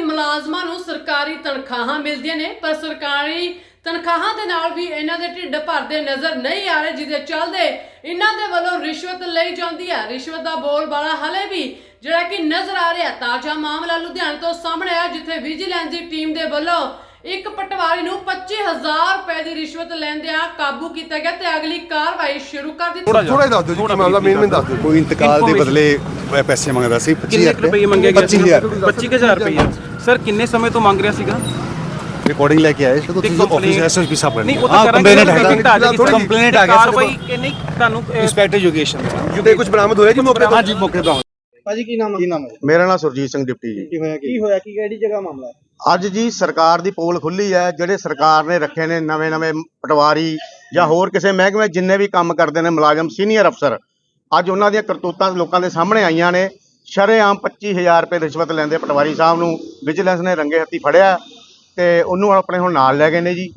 ਮੁਲਾਜ਼ਮਾਂ ਨੂੰ ਸਰਕਾਰੀ ਤਨਖਾਹਾਂ ਮਿਲਦੀਆਂ ਨੇ ਪਰ ਸਰਕਾਰੀ ਤਨਖਾਹਾਂ ਦੇ ਨਾਲ ਵੀ ਇਹਨਾਂ ਦੇ ਢਿੱਡ ਭਰਦੇ ਨਜ਼ਰ ਨਹੀਂ ਆ ਰਹੇ ਜਿਹਦੇ ਚੱਲਦੇ ਇਹਨਾਂ ਦੇ ਵੱਲੋਂ ਰਿਸ਼ਵਤ ਲਈ ਜਾਂਦੀ ਹੈ। ਰਿਸ਼ਵਤ ਦਾ ਬੋਲਬਾਲਾ ਹਲੇ ਵੀ ਜਿਹੜਾ ਕਿ ਨਜ਼ਰ ਆ ਰਿਹਾ ਤਾਜ਼ਾ ਮਾਮਲਾ ਲੁਧਿਆਣਾ ਤੋਂ ਸਾਹਮਣੇ ਆਇਆ ਜਿੱਥੇ ਵਿਜੀਲੈਂਸ ਦੀ ਟੀਮ ਦੇ ਵੱਲੋਂ ਇੱਕ ਪਟਵਾਰੀ ਨੂੰ 25000 ਰੁਪਏ ਦੀ ਰਿਸ਼ਵਤ ਲੈਂਦਿਆਂ ਕਾਬੂ ਕੀਤਾ ਗਿਆ ਤੇ ਅਗਲੀ ਕਾਰਵਾਈ ਸ਼ੁਰੂ ਕਰ ਦਿੱਤੀ ਥੋੜਾ ਜਿਹਾ ਦੱਸ ਦਿਓ ਜੀ ਮਾਮਲਾ ਮੇਨ ਮੇਨ ਦੱਸ ਦਿਓ। ਕੋਈ ਇੰਤਕਾਲ ਦੇ ਬਦਲੇ ਪੈਸੇ ਮੰਗਦਾ ਸੀ 25000 ਕਿੰਨੇ ਕੁ ਰੁਪਏ ਮੰਗੇ ਗਏ 25000 25000 ਰੁਪਏ ਸਰ ਕਿੰਨੇ ਸਮੇਂ ਤੋਂ ਮੰਗ ਰਿਹਾ ਸੀਗਾ? ਰਿਕਾਰਡਿੰਗ ਲੈ ਕੇ ਆਏ ਸੀ ਤੇ ਤੁਸੀਂ ਆਫਿਸ complaint- ਐਸਐਸਪੀ ਸਾਹਿਬ ਨਹੀਂ ਉਹ ਤਾਂ ਕੰਪਲੇਨਟ ਕੰਪਲੇਨਟ ਆ ਜਾਏਗੀ ਥੋੜੀ ਕੰਪਲੇਨਟ ਆ ਗਿਆ ਕਾਰਵਾਈ ਕਿ ਨਹੀਂ ਤੁਹਾਨੂੰ ਅਹ, ਇੰਸਪੈਕਟਰ ਤੇ ਕੁਝ ਬਰਾਮਦ ਹੋਇਆ ਜੀ ਮੌਕੇ ਤੇ? ਹਾਂਜੀ ਮੌਕੇ ਤੋਂ ਭਾਜੀ ਕੀ ਨਾਮ ਕੀ ਨਾਮ ਹੈ ਮੇਰਾ ਨਾਮ ਸੁਰਜੀਤ ਸਿੰਘ ਡਿਪਟੀ ਜੀ। ਕੀ ਹੋਇਆ ਕੀ? ਹੋਇਆ ਕੀ ਕਿਹੜੀ ਜਗ੍ਹਾ ਮਾਮਲਾ ਹੈ? ਅੱਜ ਜੀ ਸਰਕਾਰ ਦੀ ਪੋਲ ਖੁੱਲੀ ਹੈ ਜਿਹੜੇ ਸਰਕਾਰ ਨੇ ਰੱਖੇ ਨੇ ਨਵੇਂ ਨਵੇਂ ਪਟਵਾਰੀ ਜਾਂ ਹੋਰ ਕਿਸੇ ਮਹਿਕਮੇ ਜਿੰਨੇ ਵੀ ਕੰਮ ਕਰਦੇ ਨੇ ਮੁਲਾਜ਼ਮ ਸੀਨੀਅਰ ਅਫਸਰ ਅੱਜ ਉਹਨਾਂ ਦੀਆਂ ਕਰਤੂਤਾਂ ਲੋਕਾਂ ਦੇ ਸਾਹਮਣੇ ਆਈਆਂ ਨੇ। ਸ਼ਰੇਆਮ 25000 ਰੁਪਏ ਰਿਸ਼ਵਤ ਲੈਂਦੇ ਪਟਵਾਰੀ ਸਾਹਿਬ ਨੂੰ। ਵਿਜੀਲੈਂਸ ਨੇ ਰੰਗੇ ਹੱਥੀ ਫੜਿਆ ਤੇ ਉਹਨੂੰ ਆਪਣੇ ਹੁਣ ਨਾਲ ਲੈ ਗਏ ਨੇ ਜੀ।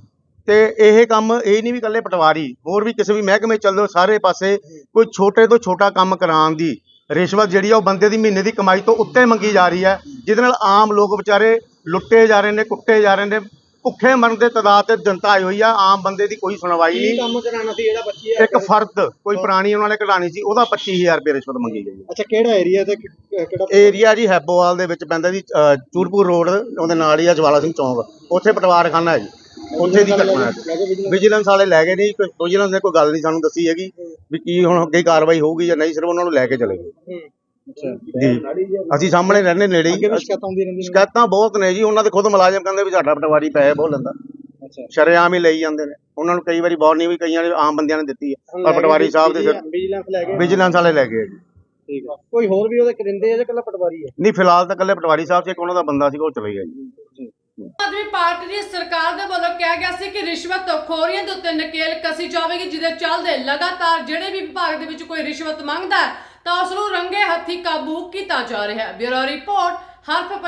ਤੇ ਇਹ ਕੰਮ ਇਹ ਨਹੀਂ ਵੀ ਇਕੱਲੇ ਪਟਵਾਰੀ, ਹੋਰ ਵੀ ਕਿਸੇ ਵੀ ਮਹਿਕਮੇ ਚੱਲੋ ਸਾਰੇ ਪਾਸੇ ਕੋਈ ਛੋਟੇ ਤੋਂ ਛੋਟਾ ਕੰਮ ਕਰਾਉਣ ਦੀ ਰਿਸ਼ਵਤ ਜਿਹੜੀ ਆ ਉਹ ਬੰਦੇ ਦੀ ਮਹੀਨੇ ਦੀ ਕਮਾਈ ਤੋਂ ਉੱਤੇ ਮੰਗੀ ਜਾ ਰਹੀ ਹੈ। ਜਿਹਦੇ ਨਾਲ ਆਮ ਲੋਕ ਵਿਚਾਰੇ ਲੁੱਟੇ ਜਾ ਰਹੇ ਨੇ, ਕੁੱਟੇ ਜਾ ਰਹੇ ਨੇ। ਭੁੱਖੇ ਮਰਨ ਦੇ ਤਦਾਦ ਤੇ ਜਨਤਾ ਆਈ ਹੋਈ ਆ ਆਮ ਬੰਦੇ ਦੀ ਕੋਈ ਸੁਣਵਾਈ ਕੀ ਨਹੀਂ। ਕੰਮ ਕਰਾਉਣਾ ਸੀ ਜਿਹੜਾ 25000 ਇੱਕ ਫਰਦ ਕੋਈ ਪੁਰਾਣੀ ਉਹਨਾਂ ਨੇ ਕਢਾਣੀ ਸੀ ਉਹਦਾ 25000 ਰੁਪਏ ਰਿਸ਼ਵਤ ਮੰਗੀ ਗਈ ਹੈ। ਅੱਛਾ ਕਿਹੜਾ ਏਰੀਆ ਤੇ ਕਿ- ਕਿਹੜਾ ਏਰੀਆ ਜੀ ਹੈਬੋਵਾਲ ਦੇ ਵਿੱਚ ਪੈਂਦਾ ਜੀ ਅ, ਚੂਰਪੁਰ ਰੋਡ ਉਹਦੇ ਨਾਲ ਹੀ ਆ ਜਵਾਲਾ ਸਿੰਘ ਚੌਂਕ। ਉੱਥੇ ਪਟਵਾਰਖਾਨਾ ਹੈ ਜੀ ਉੱਥੇ ਦੀ ਘਟਨਾ ਹੈ। ਵਿਜੀਲੈਂਸ ਵਾਲੇ ਲੈ ਗਏ ਨਹੀਂ ਕੋਈ ਵਿਜੀਲੈਂਸ ਨੇ ਕੋਈ ਗੱਲ ਨਹੀਂ ਸਾਨੂੰ ਦੱਸੀ ਹੈਗੀ ਵੀ ਕੀ ਹੁਣ ਅੱਗੇ ਕਾਰਵਾਈ ਹੋਊਗੀ ਜਾਂ ਨਹੀਂ ਸਿਰਫ ਉਹਨਾਂ ਨੂੰ ਲੈ ਕੇ ਚਲੇ ਗਏ। ਜੀ। ਅਸੀਂ ਸਾਹਮਣੇ ਰਹਿੰਦੇ ਨੇੜੇ ਹੀ। ਸ਼ਿਕਾਇਤਾਂ ਆਉਂਦੀਆਂ ਰਹਿੰਦੀਆਂ ਸ਼ਿਕਾਇਤਾਂ ਬਹੁਤ ਨੇ ਜੀ। ਉਹਨਾਂ ਦੇ ਖੁਦ ਮੁਲਾਜ਼ਮ ਕਹਿੰਦੇ ਵੀ ਸਾਡਾ ਪਟਵਾਰੀ ਬਹੁਤ ਲੈਂਦਾ ਅੱਛਾ। ਸ਼ਰੇਆਮ ਹੀ ਲਈ ਜਾਂਦੇ ਨੇ। ਉਹਨਾਂ ਨੂੰ ਕਈ ਵਾਰੀ ਵਾਰਨਿੰਗ ਵੀ ਕਈਆਂ ਨੇ ਆਮ ਬੰਦਿਆਂ ਨੇ ਦਿੱਤੀ ਹੈ। ਪਰ ਪਟਵਾਰੀ ਸਾਹਿਬ ਦੇ ਸਿਰ ਵਿਜੀਲੈਂਸ ਲੈ ਗਏ ਵਿਜੀਲੈਂਸ ਵਾਲੇ ਲੈ ਗਏ ਜੀ। ਠੀਕ ਹੈ ਕੋਈ ਹੋਰ ਵੀ ਉਹਦੇ ਕਰਿੰਦੇ ਆ ਜਾਂ ਕੱਲਾ ਪਟਵਾਰੀ ਹੈ ਨਹੀਂ ਫਿਲਹਾਲ ਤਾਂ ਇਕੱਲੇ ਪਟਵਾਰੀ ਸਾਹਿਬ ਸੀ। ਇੱਕ ਉਹਨਾਂ ਦਾ ਬੰਦਾ ਸੀਗਾ ਉਹ ਚਲੇ ਗਿਆ ਜੀ। ਆਦਮੀ ਪਾਰਟੀ ਦੀ ਸਰਕਾਰ ਦੇ ਵੱਲੋਂ ਕਿਹਾ ਗਿਆ ਸੀ ਕਿ ਰਿਸ਼ਵਤ ਖੋਰੀਆਂ ਦੇ ਉੱਤੇ ਨਕੇਲ ਕਸੀ ਜਾਵੇਗੀ ਜਿਹਦੇ ਚੱਲਦੇ ਲਗਾਤਾਰ ਜਿਹੜੇ ਵੀ ਵਿਭਾਗ ਦੇ ਵਿੱਚ ਕੋਈ ਰਿਸ਼ਵਤ ਮੰਗਦਾ ਹੈ ਤਾਂ ਉਸ ਨੂੰ ਰੰਗੇ ਹੱਥੀ ਕਾਬੂ ਕੀਤਾ ਜਾ ਰਿਹਾ ਹੈ। ਬਿਊਰੋ ਰਿਪੋਰਟ ਹਰਫ